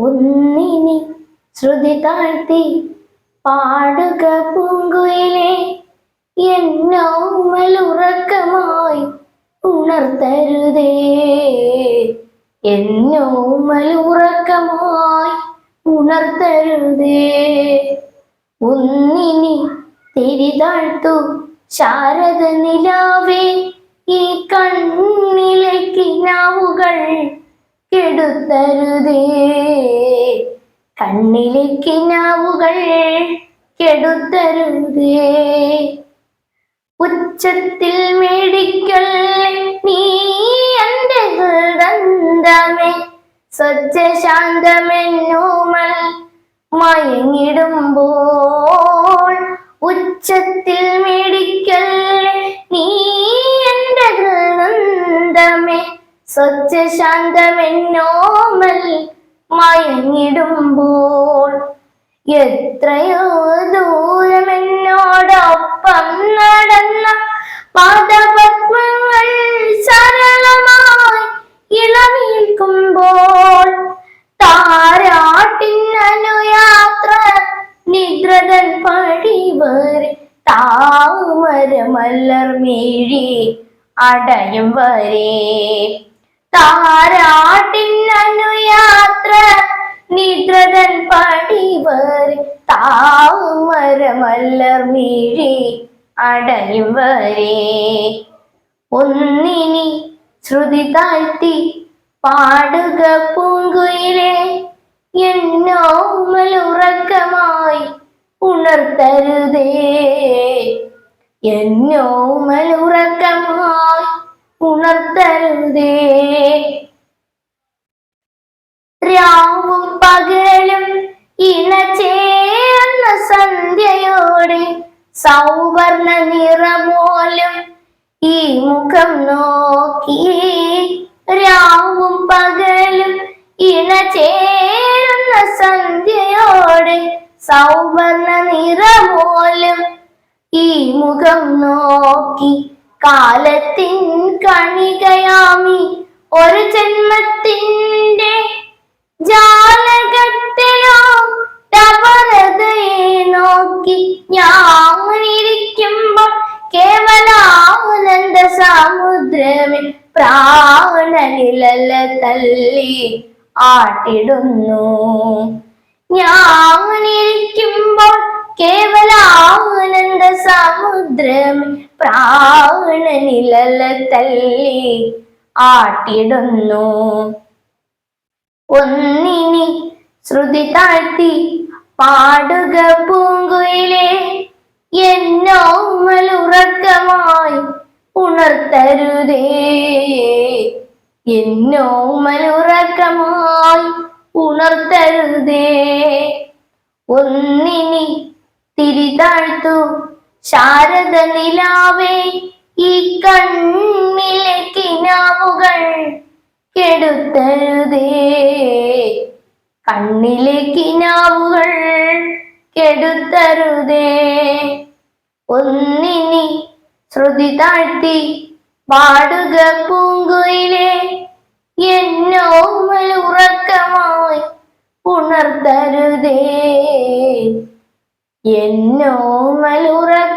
ഒന്നിനി ശ്രുതി താഴ്ത്തി പാടുക പൂങ്കുയിലെ എന്നോമലുറക്കമായി ഉണർത്തരുതേ. എന്നോമലുറക്കമായി ഉണർത്തരുതേ. ഒന്നിനി തിരിതാഴ്ത്തു ശാരദ നിലാവേ ഈ കണ്ണിലെ കിനാവുകൾ കെടുത്തരുതേ. കണ്ണിലെ കിനാവുകൾ കെടുത്തരുതേ. ഉച്ചത്തിൽ മേടിക്കല്ലേ നീ എന്റെ ഹൃദന്തമേ സ്വച്ഛ ശാന്തമെന്നോമൽ മയങ്ങിടുമ്പോൾ ഉച്ചത്തിൽ മേടിക്കല്ലേ നീ എന്റെ ഹൃദന്തമേ സ്വച്ഛ ശാന്തമെന്നോമൽ എത്രയോ ദൂരം എന്നോടൊപ്പം നടന്ന പാദപത്മങ്ങൾ സരളമായി ഇളമേൽക്കുമ്പോൾ താരാട്ടിനനുയാത്ര നിദ്രതൻ പടിവരെ താമരമല്ലർ മേഴി അടയും വരെ. താരാട്ടിനനുയാത്ര താമരമല്ലർ മീഴി അടയും വരെ. ഒന്നിനി ശ്രുതി താഴ്ത്തി പാടുക പൂങ്കുയിലെ എന്നോമലുറക്കമായി ഉണർത്തരുതേ. എന്നോമലുറക്കമായി ഉണർത്തരുതേ. രാവും സൗവർണ നിറമോലും ഈ മുഖം നോക്കി രാവും പകലും ഇണചേർന്ന സന്ധ്യയോടെ സൗവർണ നിറമോലും ഈ മുഖം നോക്കി കാലത്തിൻ കണികയാമി ഒരു ജന്മത്തിന്റെ പ്രാണനിലല്ല തല്ലി ആട്ടിടുന്നു. ഞാനിരിക്കുമ്പോൾ കേവല ആനന്ദ സമുദ്രം പ്രാണനിലല്ല തല്ലി ആട്ടിടുന്നു. ഒന്നിനി ശ്രുതി താഴ്ത്തി പാടുക പൂങ്കുയിലെ എന്നോമലുറക്കമായി എന്നോമലുറക്കമായി ഉണർത്തരുതേ. ഒന്നിനി തിരിതാഴ്ത്തു ശാരദ നിലാവേ ഈ കണ്ണിലെ കിനാവുകൾ കെടുത്തരുതേ. കണ്ണിലെ കിനാവുകൾ കെടുത്തരുതേ. ഒന്നിനി ശ്രുതി താഴ്ത്തി പാടുക പൂങ്കുയിലെ എന്നോമൽ ഉറക്കമായി ഉണർത്തരുതേ എന്നോമൽ ഉറക്ക